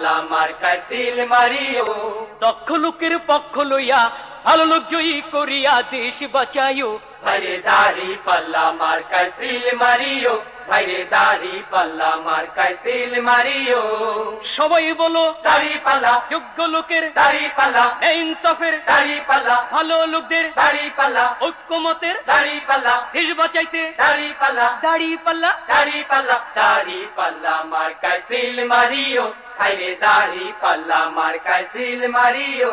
পাল্লা মার কাছিল মারিও। দক্ষ লোকের পক্ষ লইয়া ভালো লোক জয়ী করিয়া দেশ বাঁচাইও। ভাইরে দাড়ি পাল্লা মার্কায় সিল মারিও। ভাইরে দাড়ি পাল্লা মার্কায় সিল মারিও। সবাই বলো দাড়ি পাল্লা। যোগ্য লোকের দাড়ি পাল্লা। ইনসাফের দাড়ি পাল্লা। ভালো লোকদের দাড়ি পাল্লা। ঐক্যমতের দাড়ি পাল্লা। দেশ বাঁচাইতে। দাড়ি পাল্লা। দাড়ি পাল্লা। দাড়ি পাল্লা। দাড়ি পাল্লা মার সিল মারিও। ভাইরে দাড়ি পাল্লা মার্কায় সিল মারিও।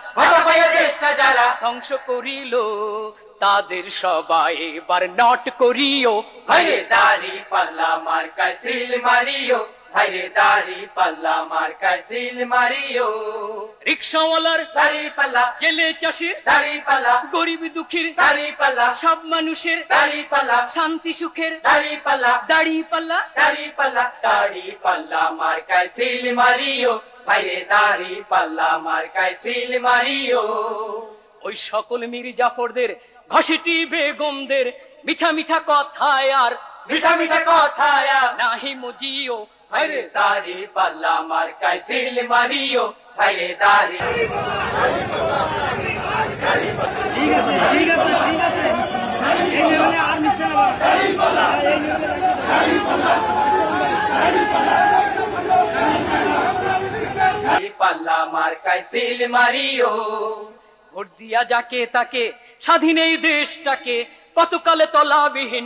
যারা ধ্বংস করিল তাদের সবাই এবার নট করিও। ভাইরে দাড়ি পাল্লা মার্কায় সিল মারিও। ভাইরে দাড়ি পাল্লা সিল মারিও। রিক্সাওয়ালার দাড়ি পাল্লা। জেলে চাষির দাড়ি পাল্লা। গরিব দুঃখীর দাড়ি পাল্লা। সব মানুষের দাড়ি পাল্লা। শান্তি সুখের দাড়ি পাল্লা। দাড়ি পাল্লা। দাড়ি পাল্লা। দাড়ি পাল্লা মার্কায় সিল মারিও। ভাইরে দাড়ি পাল্লা মার্কায় সিল মারিও। ওই সকল মীর জাফরদের ঘষিটি বেগমদের মিঠা মিঠা কথায় আর মিঠা মিঠা কথায় নাহি মজিও ভাইরে দাড়ি পাল্লা মার্কায় সিল মারিও ভাইরে দাড়ি ঠিক আছে ঠিক আছে ঠিক আছে এই লেভেলে আর না পাল্লা মার্কায় সিল মারিও ভোট দিয়া যাকে তাকে স্বাধীন এই দেশটাকে কতকালে তলাবিহীন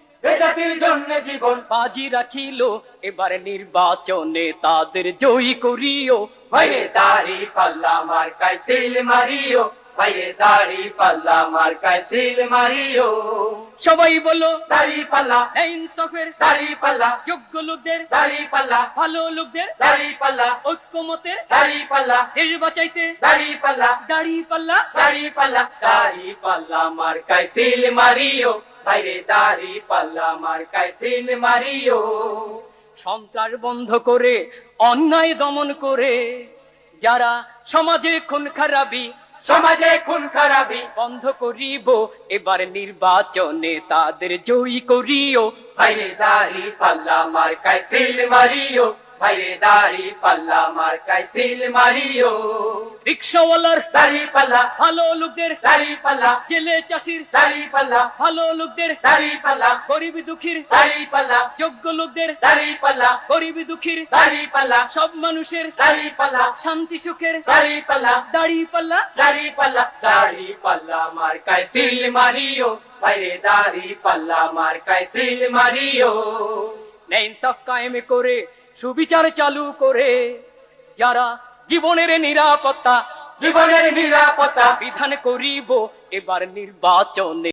জাতির জন্য জীবন। বাজি রাখিল এবার নির্বাচনে তাদের জয়ী করিও। ভাইরে দাড়ি পাল্লা মার্কায় সিল মারিও ভাইরে দাড়ি পাল্লা মার্কায় সিল মারিও। সবাই বলো দাড়ি পাল্লা ইনসাফের দাড়ি পাল্লা যোগ্য লোকদের দাড়ি পাল্লা ভালো লোকদের দাড়ি পাল্লা ঐক্যমতের দাড়ি পাল্লা দেশ বাঁচাইতে দাড়ি পাল্লা দাড়ি পাল্লা দাড়ি পাল্লা দাড়ি পাল্লা মার্কায় সিল মারিও। ভাইরে দাড়ি পাল্লা মার্কায় সিল মারিও। সন্ত্রাস বন্ধ করে অন্যায় দমন করে যারা সমাজে খুন খারাপি সমাজে খুন খারাপি বন্ধ করিব। এবার নির্বাচনে তাদের জয়ী করিও। ভাইরে দাড়ি পাল্লা মার্কায় সিল মারিও। ভাইরে দাড়ি পাল্লা মার্কায় সিল মারিও। রিক্সাওয়ালার দাড়ি পাল্লা ভালো লোকদের দাড়ি পাল্লা। জেলে চাষির দাড়ি পাল্লা ভালো লোকদের দাড়ি পাল্লা। গরিব দুঃখীর দাড়ি পাল্লা। যোগ্য লোকদের দাড়ি পাল্লা। গরিব দুঃখীর দাড়ি পাল্লা। সব মানুষের দাড়ি পাল্লা। শান্তি সুখের দাড়ি পাল্লা। দাড়ি পাল্লা। দাড়ি পাল্লা। দাড়ি পাল্লা মার্কায় সিল মারিও। ভাইরে দাড়ি পাল্লা মার্কায় সিল মারিও। ইনসাফ কায়েম করে সুবিচার চালু করে যারা জীবনের নিরাপত্তা জীবনের নিরাপত্তা বিধান করিব এবার নির্বাচনে